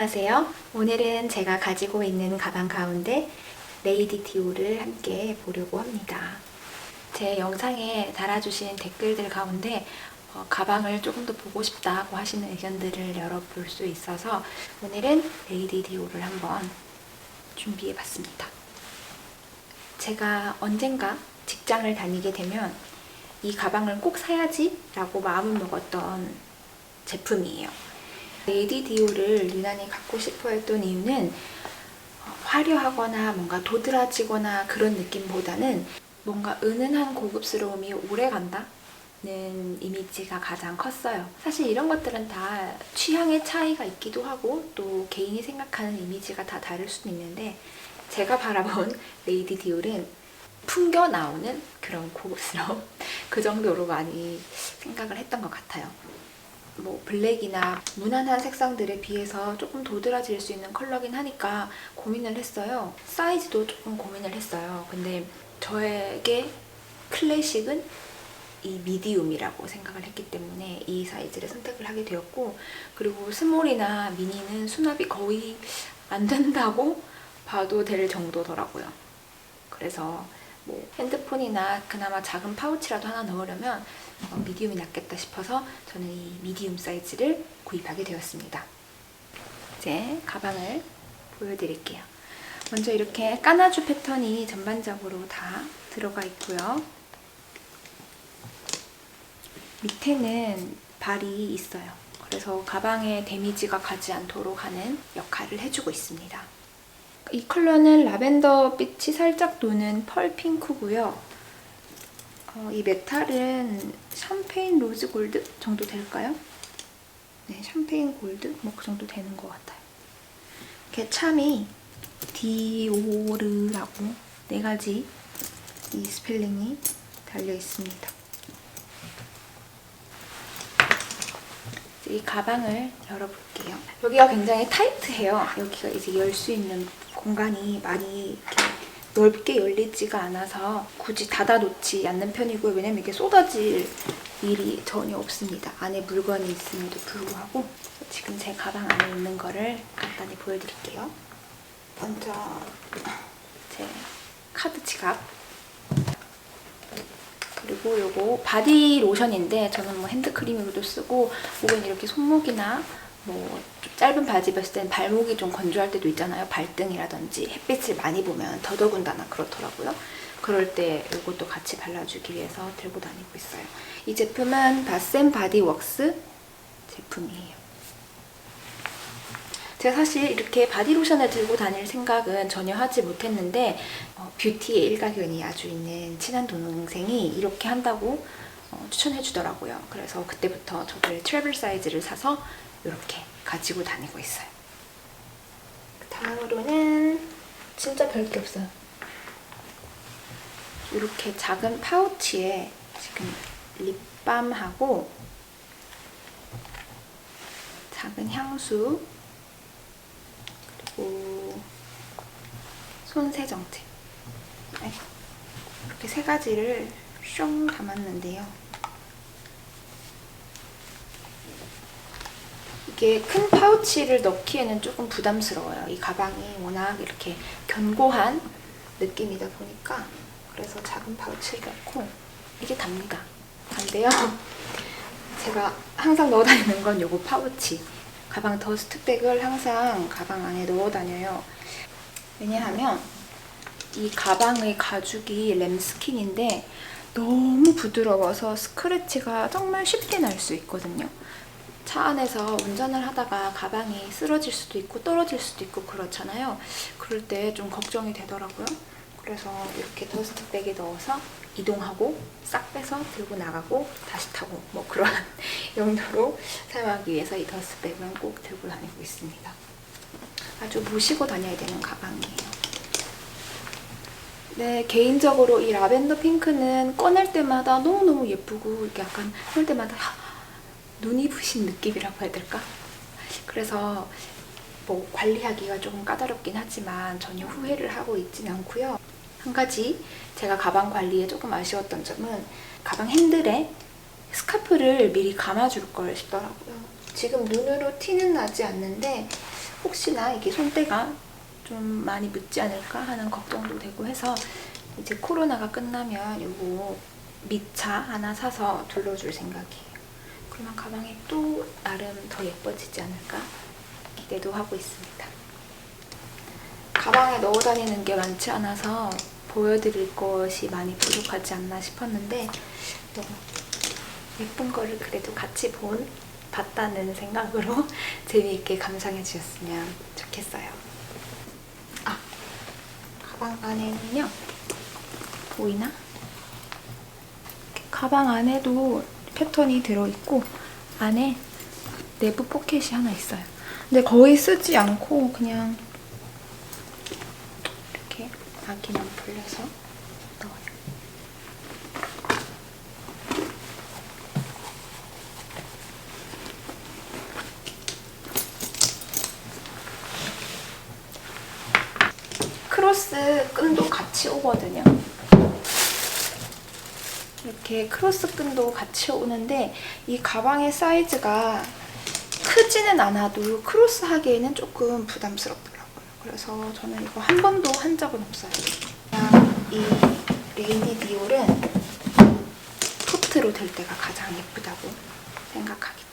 안녕하세요. 오늘은 제가 가지고 있는 가방 가운데 레이디 디오를 함께 보려고 합니다. 제 영상에 달아주신 댓글들 가운데 어, 가방을 조금 더 보고 싶다고 하시는 의견들을 열어볼 수 있어서 오늘은 레이디 디오를 한번 준비해 봤습니다. 제가 언젠가 직장을 다니게 되면 이 가방을 꼭 사야지 라고 마음을 먹었던 제품이에요. 레이디 디오를 유난히 갖고 싶어 했던 이유는 어, 화려하거나 뭔가 도드라지거나 그런 느낌보다는 뭔가 은은한 고급스러움이 오래 간다 는 이미지가 가장 컸어요. 사실 이런 것들은 다 취향의 차이가 있기도 하고 또 개인이 생각하는 이미지가 다 다를 수는 있는데 제가 바라본 레이디 디올은 풍겨 나오는 그런 고급스러움 그 정도로 많이 생각을 했던 것 같아요. 뭐 블랙이나 무난한 색상들에 비해서 조금 도드라질 수 있는 컬러긴 하니까 고민을 했어요. 사이즈도 조금 고민을 했어요. 근데 저에게 클래식은 이 미디움이라고 생각을 했기 때문에 이 사이즈를 선택을 하게 되었고 그리고 스몰이나 미니는 수납이 거의 안 된다고 봐도 될 정도더라고요. 그래서 뭐 핸드폰이나 그나마 작은 파우치라도 하나 넣으려면 어, 미디움이 낫겠다 싶어서 저는 이 미디움 사이즈를 구입하게 되었습니다. 이제 가방을 보여드릴게요. 먼저 이렇게 까나주 패턴이 전반적으로 다 들어가 있고요. 밑에는 발이 있어요. 그래서 가방에 데미지가 가지 않도록 하는 역할을 해주고 있습니다. 이 컬러는 라벤더 빛이 살짝 도는 펄 핑크고요. 어, 이 메탈은 샴페인 로즈 골드 정도 될까요? 네, 샴페인 골드 뭐 그 정도 되는 것 같아요. 이렇게 참이 디오르라고 네 가지 이 스펠링이 달려 있습니다. 이 가방을 열어볼게요. 여기가 굉장히 타이트해요. 여기가 이제 열 수 있는 공간이 많이 이렇게 넓게 열리지가 않아서 굳이 닫아놓지 않는 편이고요. 왜냐면 이게 쏟아질 일이 전혀 없습니다. 안에 물건이 있음에도 불구하고 지금 제 가방 안에 있는 거를 간단히 보여드릴게요. 먼저 제 카드 지갑 그리고 요거 바디 로션인데 저는 뭐 핸드크림으로도 쓰고 혹은 이렇게 손목이나 뭐좀 짧은 바지 입었을 땐 발목이 좀 건조할 때도 있잖아요. 발등이라든지 햇빛을 많이 보면 더더군다나 그렇더라고요. 그럴 때 이것도 같이 발라주기 위해서 들고 다니고 있어요. 이 제품은 바센 바디웍스 제품이에요. 제가 사실 이렇게 바디로션을 들고 다닐 생각은 전혀 하지 못했는데 어, 뷰티의 일가견이 아주 있는 친한 동생이 이렇게 한다고 어, 추천해 주더라고요. 그래서 그때부터 저도 트래블 사이즈를 사서 이렇게 가지고 다니고 있어요. 다음으로는 진짜 별게 없어요. 이렇게 작은 파우치에 지금 립밤하고 작은 향수 그리고 손세정제 네. 이렇게 세 가지를 숑 담았는데요. 이게 큰 파우치를 넣기에는 조금 부담스러워요. 이 가방이 워낙 이렇게 견고한 느낌이다 보니까 그래서 작은 파우치를 넣고 이게 답니다. 안돼요. 제가 항상 넣어 다니는 건 요거 파우치. 가방 더스트백을 항상 가방 안에 넣어 다녀요. 왜냐하면 이 가방의 가죽이 램스킨인데 너무 부드러워서 스크래치가 정말 쉽게 날 수 있거든요. 차 안에서 운전을 하다가 가방이 쓰러질 수도 있고 떨어질 수도 있고 그렇잖아요. 그럴 때 좀 걱정이 되더라고요. 그래서 이렇게 더스트백에 넣어서 이동하고 싹 빼서 들고 나가고 다시 타고 뭐 그런 용도로 사용하기 위해서 이 더스트백은 꼭 들고 다니고 있습니다. 아주 모시고 다녀야 되는 가방이에요. 네, 개인적으로 이 라벤더 핑크는 꺼낼 때마다 너무너무 예쁘고 이렇게 약간 꺼낼 때마다 눈이 부신 느낌이라고 해야 될까? 그래서 뭐 관리하기가 조금 까다롭긴 하지만 전혀 후회를 하고 있진 않고요. 한 가지 제가 가방 관리에 조금 아쉬웠던 점은 가방 핸들에 스카프를 미리 감아줄 걸 싶더라고요. 지금 눈으로 티는 나지 않는데 혹시나 이게 손때가 좀 많이 묻지 않을까 하는 걱정도 되고 해서 이제 코로나가 끝나면 요거 밑차 하나 사서 둘러줄 생각이에요. 그러면 가방이 또 나름 더 예뻐지지 않을까 기대도 하고 있습니다. 가방에 넣어 다니는 게 많지 않아서 보여드릴 것이 많이 부족하지 않나 싶었는데 뭐 예쁜 거를 그래도 같이 본 봤다는 생각으로 재미있게 감상해 주셨으면 좋겠어요. 아 가방 안에는요 보이나? 가방 안에도 패턴이 들어있고 안에 내부 포켓이 하나 있어요. 근데 거의 쓰지 않고 그냥 이렇게 아기만 풀려서 넣어요. 크로스 끈도 같이 오거든요. 이렇게 크로스 끈도 같이 오는데 이 가방의 사이즈가 크지는 않아도 크로스 하기에는 조금 부담스럽더라고요. 그래서 저는 이거 한 번도 한 적은 없어요. 이 레이디 디올은 토트로 될 때가 가장 예쁘다고 생각하기